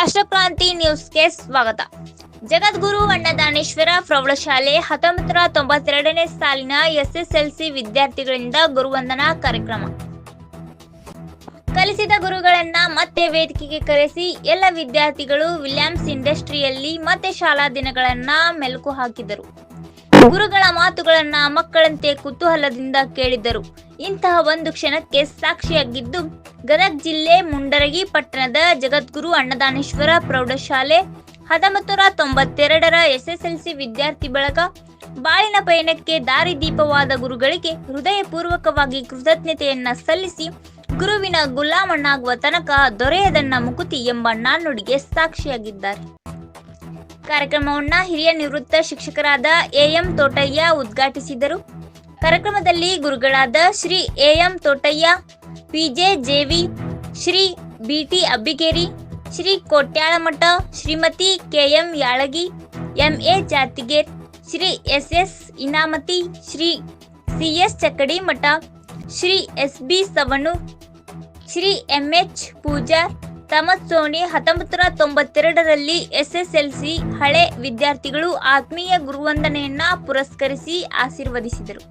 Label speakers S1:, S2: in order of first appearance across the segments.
S1: ರಾಷ್ಟ್ರಕ್ರಾಂತಿ ನ್ಯೂಸ್ಗೆ ಸ್ವಾಗತ. ಜಗದ್ಗುರು ಅಣ್ಣದಾನೇಶ್ವರ ಪ್ರೌಢಶಾಲೆ ಹತ್ತೊಂಬತ್ತರ ತೊಂಬತ್ತೆರಡನೇ ಸಾಲಿನ ಎಸ್ಎಸ್ಎಲ್ಸಿ ವಿದ್ಯಾರ್ಥಿಗಳಿಂದ ಗುರುವಂದನಾ ಕಾರ್ಯಕ್ರಮ. ಕಲಿಸಿದ ಗುರುಗಳನ್ನ ಮತ್ತೆ ವೇದಿಕೆಗೆ ಕರೆಸಿ ಎಲ್ಲ ವಿದ್ಯಾರ್ಥಿಗಳು ವಿಲಿಯಮ್ಸ್ ಇಂಡಸ್ಟ್ರಿಯಲ್ಲಿ ಮತ್ತೆ ಶಾಲಾ ದಿನಗಳನ್ನ ಮೆಲುಕು ಹಾಕಿದರು. ಗುರುಗಳ ಮಾತುಗಳನ್ನ ಮಕ್ಕಳಂತೆ ಕುತೂಹಲದಿಂದ ಕೇಳಿದ್ದರು ಇಂತಹ ಒಂದು ಕ್ಷಣಕ್ಕೆ ಸಾಕ್ಷಿಯಾಗಿದ್ದು, ಗದಗ ಜಿಲ್ಲೆ ಮುಂಡರಗಿ ಪಟ್ಟಣದ ಜಗದ್ಗುರು ಅನ್ನದಾನೇಶ್ವರ ಪ್ರೌಢಶಾಲೆ ಹತ್ತೊಂಬತ್ತು ತೊಂಬತ್ತೆರಡರ ಎಸ್ಎಸ್ಎಲ್ಸಿ ವಿದ್ಯಾರ್ಥಿ ಬಳಗ, ಬಾಳಿನ ಪಯಣಕ್ಕೆ ದಾರಿದೀಪವಾದ ಗುರುಗಳಿಗೆ ಹೃದಯಪೂರ್ವಕವಾಗಿ ಕೃತಜ್ಞತೆಯನ್ನ ಸಲ್ಲಿಸಿ, ಗುರುವಿನ ಗುಲಾಮಣ್ಣಾಗುವ ತನಕ ದೊರೆಯದನ್ನ ಮುಕುತಿ ಎಂಬ ನಾಣ್ಣುಡಿಗೆ ಸಾಕ್ಷಿಯಾಗಿದ್ದಾರೆ. ಕಾರ್ಯಕ್ರಮವನ್ನ ಹಿರಿಯ ನಿವೃತ್ತ ಶಿಕ್ಷಕರಾದ ಎಎಂ ತೋಟಯ್ಯ ಉದ್ಘಾಟಿಸಿದರು. ಕಾರ್ಯಕ್ರಮದಲ್ಲಿ ಗುರುಗಳಾದ Shri AM Thotaiah, PJ JV Shri BT Abbigeri, Shri Kotyalmath, Shrimati KM Yalagi, MA Jatiger, Shri S S Inamati, Shri CS Chakkadi Math, Shri S B Savanu, Shri MH Pujar ತಮತ್ ಸೋನಿ ನೂರ ತೊಂಬತ್ತೆರಡರಲ್ಲಿ SSLC ಹಳೆ ವಿದ್ಯಾರ್ಥಿಗಳು ಆತ್ಮೀಯ ಗುರುವಂದನೆಯನ್ನ ಪುರಸ್ಕರಿಸಿ ಆಶೀರ್ವದಿಸಿದರು.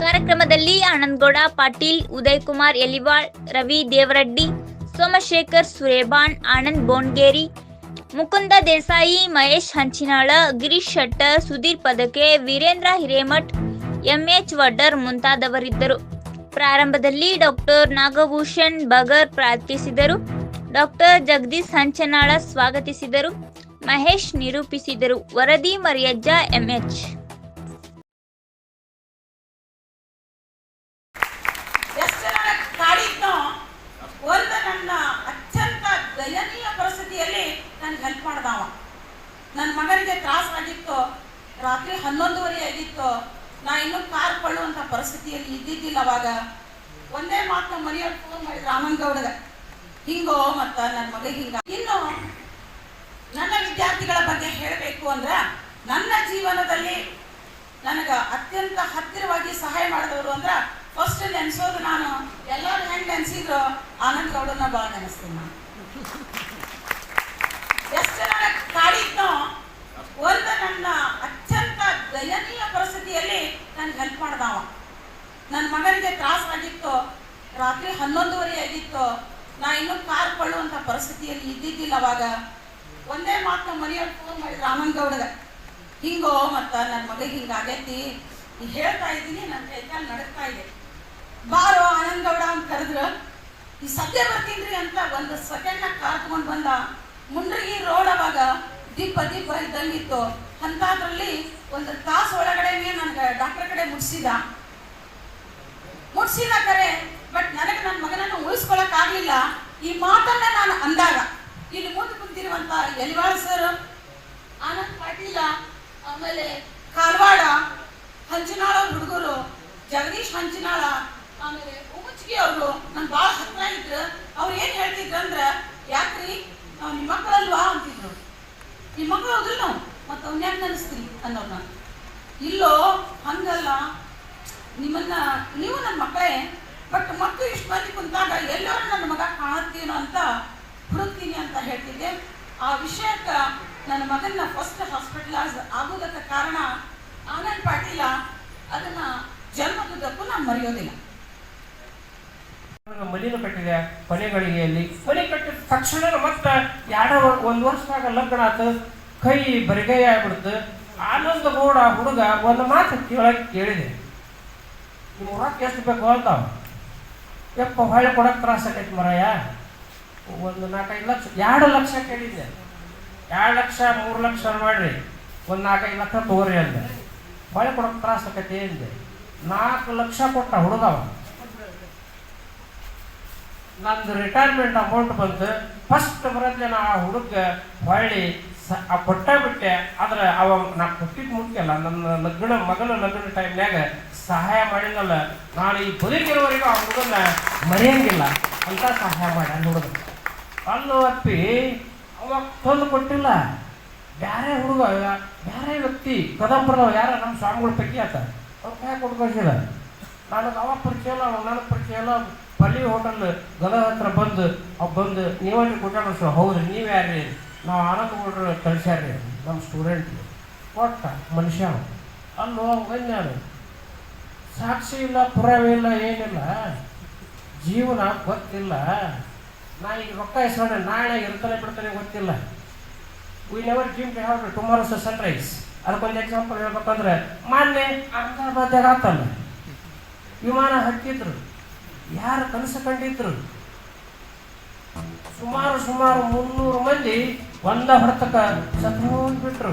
S1: ಕಾರ್ಯಕ್ರಮದಲ್ಲಿ Anandagouda, Patil Uday Kumar Elival, Ravi Devaraddi, Somashekhar Surebaan Anand Bongeri Mukunda Desai, Mahesh Hanchinal, Girish Shettar, Sudhir Padake, Veerendra Hiremath, MH Vaddar ಮುಂತಾದವರಿದ್ದರು. ಪ್ರಾರಂಭದಲ್ಲಿ ಡಾಕ್ಟರ್ ನಾಗಭೂಷಣ್ ಬಗರ್ ಪ್ರಾರ್ಥಿಸಿದರು. ಡಾಕ್ಟರ್ ಜಗದೀಶ್ ಹಂಚನಾಳ ಸ್ವಾಗತಿಸಿದರು. ಮಹೇಶ್ ನಿರೂಪಿಸಿದರು. ವರದಿ ಮರಿಯಜ್ಜ, ಎಂಎಚ್.
S2: ಒಂದು ನನ್ನ ಮಗನಿಗೆ ತ್ರಾಸ ಆಗಿತ್ತು ಹೆಲ್ಪ್ ರಾತ್ರಿ ಹನ್ನೊಂದುವರೆ ಆಗಿತ್ತು. ನಾ ಇನ್ನೂ ಕಾರ್ ಕೊಳ್ಳುವಂಥ ಪರಿಸ್ಥಿತಿಯಲ್ಲಿ ಇದ್ದಿದ್ದಿಲ್ಲ ಅವಾಗ. ಒಂದೇ ಮಾತು ನಮ್ಮ ಮನೆಯವ್ರು ಫೋನ್ ಮಾಡಿದ್ರು ರಾಮನ್ಗೌಡಗ ಹಿಂಗೋ ಮತ್ತು ನನ್ನ ಮಗ ಹಿಂಗ. ಇನ್ನು ನನ್ನ ವಿದ್ಯಾರ್ಥಿಗಳ ಬಗ್ಗೆ ಹೇಳಬೇಕು ಅಂದ್ರೆ ನನ್ನ ಜೀವನದಲ್ಲಿ ನನಗೆ ಅತ್ಯಂತ ಹತ್ತಿರವಾಗಿ ಸಹಾಯ ಮಾಡಿದವರು ಅಂದ್ರೆ ಫಸ್ಟ್ ನೆನೆಸೋದು ನಾನು. ಎಲ್ಲರೂ ಹೆಂಗೆ ನೆನೆಸಿದ್ರು ಆನಂದ್ ಗೌಡನ ಭಾಳ ನೆನೆಸ್ತೀನಿ ನಾನು ಎಷ್ಟು ಜನ ಕಾಡಿದ್ನೋ ಒಂದು ನನ್ನ ಅತ್ಯಂತ ದಯನೀಯ ಪರಿಸ್ಥಿತಿಯಲ್ಲಿ ನನಗೆ ಹೆಲ್ಪ್ ಮಾಡ್ದವ. ನನ್ನ ಮಗನಿಗೆ ತ್ರಾಸಾಗಿತ್ತು ರಾತ್ರಿ ಹನ್ನೊಂದುವರೆ ಆಗಿತ್ತು. ನಾ ಇನ್ನೂ ಕಾರ್ ಕೊಳ್ಳುವಂಥ ಪರಿಸ್ಥಿತಿಯಲ್ಲಿ ಇದ್ದಿದ್ದಿಲ್ಲ ಅವಾಗ. ಒಂದೇ ಮಾತು ಮನೆಯವ್ರು ಫೋನ್ ರಾಮನ್ ರಾಮನ್ಗೌಡಗ ಹಿಂಗೋ, ಮತ್ತು ನನ್ನ ಮಗ ಹಿಂಗಾಗೈತಿ ಹೇಳ್ತಾ ಇದ್ದೀನಿ ನನ್ನ ಕೈಕಾಲು ನಡಕ್ತಾ ಇದೆ. ಬಾರೋ ಆನಂದಗೌಡ ಅಂತ ಕರೆದ್ರು. ಈ ಸದ್ಯ ಬರ್ತೀನಿ ಅಂತ ಒಂದು ಸೆಕೆಂಡ್ನಾಗ ಕಾರ್ ತಗೊಂಡು ಬಂದ. ಮುಂಡ್ರಿಗಿ ರೋಡ್ ಅವಾಗ ದಿಬ್ಬ ದೀಪ ಇದ್ದಂಗಿತ್ತು ಅಂಥದ್ರಲ್ಲಿ ಒಂದು ತಾಸು ಒಳಗಡೆನೇ ನನಗೆ ಡಾಕ್ಟರ್ ಕಡೆ ಮುಟ್ಸಿದ. ಮುಟ್ಸಿದ ಕರೆ ಬಟ್ ನನಗೆ ನನ್ನ ಮಗನನ್ನು ಉಳಿಸ್ಕೊಳಕ್ಕಾಗಲಿಲ್ಲ ಈ ಮಾತನ್ನ ನಾನು ಅಂದಾಗ, ಇಲ್ಲಿ ಮುಂದೆ ಕುಂತಿರುವಂತ ಯಲಿವಾಳ ಸರ್ ಆನಂದ್ ಪಾಟೀಲ, ಆಮೇಲೆ ಕಾರವಾಡ ಹಂಚಿನಾಳ ಹುಡುಗರು, ಜಗದೀಶ್ ಹಂಚಿನಾಳ ಆಮೇಲೆ ಉಮಚ್ಗಿ ಅವರು ನನ್ ಭಾಳ ಹತ್ರ ಇದ್ರು ಅವ್ರು ಏನ್ ಹೇಳ್ತಿದ್ರು ಅಂದ್ರ ಯಾಕ್ರಿ ನಾವು ನಿಮ್ಮ ಮಕ್ಕಳಲ್ವಾ ಅಂತಿದ್ರು ಹೌದಿಲ್ಲ ನಾವು ಮತ್ತೆ ಅವ್ನ ಯಾಕೆ ನೆನೆಸ್ತೀರಿ ಅನ್ನೋರ್ನ ಇಲ್ಲೋ, ಹಂಗಲ್ಲ. ನಿಮ್ಮನ್ನ, ನೀವು ನನ್ನ ಮಕ್ಕಳೇ, ಬಟ್ ಮಕ್ಕಳು ಇಷ್ಟು ಮಂದಿ ಕುಂತಾಗ ಎಲ್ಲರೂ ನನ್ನ ಮಗ ಕಾಣುತ್ತೀನೋ ಅಂತ ಹುಡುಕ್ತೀನಿ ಅಂತ ಹೇಳ್ತಿದ್ದೆ. ಆ ವಿಷಯಕ್ಕೆ ನನ್ನ ಮಗನ ಫಸ್ಟ್ ಹಾಸ್ಪಿಟಲೈಸ್ ಆಗೋದಕ್ಕೆ ಕಾರಣ ಆನಂದ್ ಪಾಟೀಲ ಅದನ್ನ ಜನ್ಮದುದ್ದಕ್ಕೂ ನಾನು ಮರೆಯೋದಿಲ್ಲ.
S3: ಮಲಿನ ಕಟ್ಟಿದೆ ಕೊನೆ ಗಳಿಗೆಯಲ್ಲಿ ಕಟ್ಟಿದ ತಕ್ಷಣ ಮತ್ತೆ ಎರಡ ಒಂದು ವರ್ಷದಾಗ ಲಗ್ನ ಆತು. ಕೈ ಬರಿಗೈ ಆಗ್ಬಿಡ್ತು. ಆನಂದ ಗೌಡ ಹುಡುಗ ಒಂದು ಮಾತು ಕೇಳಕ್ಕೆ ಕೇಳಿದೆ. ನಿಮ್ಮ ಎಷ್ಟು ಬೇಕು ಅಂತಾವ ಯಪ್ಪ ಹೊಳೆ ಕೊಡಕ್ಕೆ ತ್ರಾಸ ಆಕೈತಿ ಮರಯ್ಯ ಒಂದು ನಾಲ್ಕೈದು ಲಕ್ಷ, ಎರಡು ಲಕ್ಷ ಕೇಳಿದೆ. ಎರಡು ಲಕ್ಷ, ಮೂರು ಲಕ್ಷ ಮಾಡ್ರಿ. ಒಂದು ನಾಲ್ಕೈದು ಲಕ್ಷ ತಗೋರಿ ಅಂದೆ. ಹೊಳೆ ಕೊಡಕ್ಕೆ ತ್ರಾಸ ಆಕೈತಿ ಅಂದೆ. ನಾಲ್ಕು ಲಕ್ಷ ಕೊಟ್ಟ ಹುಡುಗವ ನಂದು ರಿಟೈರ್ಮೆಂಟ್ ಅಮೌಂಟ್ ಬಂತು. ಫಸ್ಟ್ ಬರೋದ್ಲೆ ನಾ ಆ ಹುಡುಗ ಹೊಳ್ಳಿ ಸ ಆ ಬಿಟ್ಟೆ ಆದ್ರೆ ಅವ ನಾ ಕೊಟ್ಟಿದ್ ಮುಖ್ಯ ಅಲ್ಲ, ನನ್ನ ಲಗ್ನ ಮಗನ ಲಗ್ನ ಟೈಮ್ನ್ಯಾಗ ಸಹಾಯ ಮಾಡಿದ್ನಲ್ಲ ನಾನು ಈ ಬದುಕಿರೋವರೆಗೂ ಆ ಹುಡುಗನ ಮರೆಯಂಗಿಲ್ಲ, ಅಂತ ಸಹಾಯ ಮಾಡ ನೋಡಿದ್ರು ಅಲ್ಲೂ ಅಪ್ಪಿ ಅವ ತಂದು ಕೊಟ್ಟಿಲ್ಲ. ಬೇರೆ ಹುಡುಗ ಬೇರೆ ವ್ಯಕ್ತಿ ಕದಂಬರದವ ಯಾರ? ನಮ್ಮ ಸ್ವಾಮಿಗಳ ಪೈಕಿ ಆತ. ಅವ್ರ ಕೈ ಕೊಟ್ಟು ಕಳ್ಸಿದ. ನನಗೆ ಅವ ಪರಿಚಯ ಇಲ್ಲ ನನಗೆ ಪರಿಚಯ ಇಲ್ಲ. ಪಲ್ಲಿ ಹೋಟೆಲ್ ಗದಗ ಹತ್ರ ಬಂದು, ಅವ್ ಬಂದು ನೀವಲ್ಲಿ ಕೊಟ್ಟಾಡ ಹೌದು ನೀವು ಯಾರ್ರಿ ನಾವು ಆನಂದ್ ಕಳಿಸ್ಯಾರ ರೀ ನಮ್ಮ ಸ್ಟೂಡೆಂಟ್ ಕೊಟ್ಟ ಮನುಷ್ಯ ಅಲ್ಲಿ ನಾನು ಸಾಕ್ಷಿ ಇಲ್ಲ, ಪುರಾವೆ ಇಲ್ಲ, ಏನಿಲ್ಲ. ಜೀವನ ಗೊತ್ತಿಲ್ಲ. ನಾ ಈಗ ರೊಕ್ಕ ಇಸ್ಕೊಂಡೆ ನಾಳೆ ಇರ್ತಾನೆ ಬಿಡ್ತಾನೆ ಗೊತ್ತಿಲ್ಲ. We never dream to have tomorrow's sunrise ಅದಕ್ಕೊಂದು ಎಕ್ಸಾಂಪಲ್ ಹೇಳ್ಬೇಕಂದ್ರೆ ಮಾನ್ಯ ಅಹಮದಾಬಾದ್ ಆತಲ್ಲ. ವಿಮಾನ ಹತ್ತಿದ್ರು. ಯಾರು ಕನಸು ಕಂಡಿದ್ರು? ಸುಮಾರು ಸುಮಾರು ಮುನ್ನೂರು ಮಂದಿ ಒಂದ ಹೊರತಕ್ಕ ಸತ್ತು ಹೋಗ್ಬಿಟ್ರು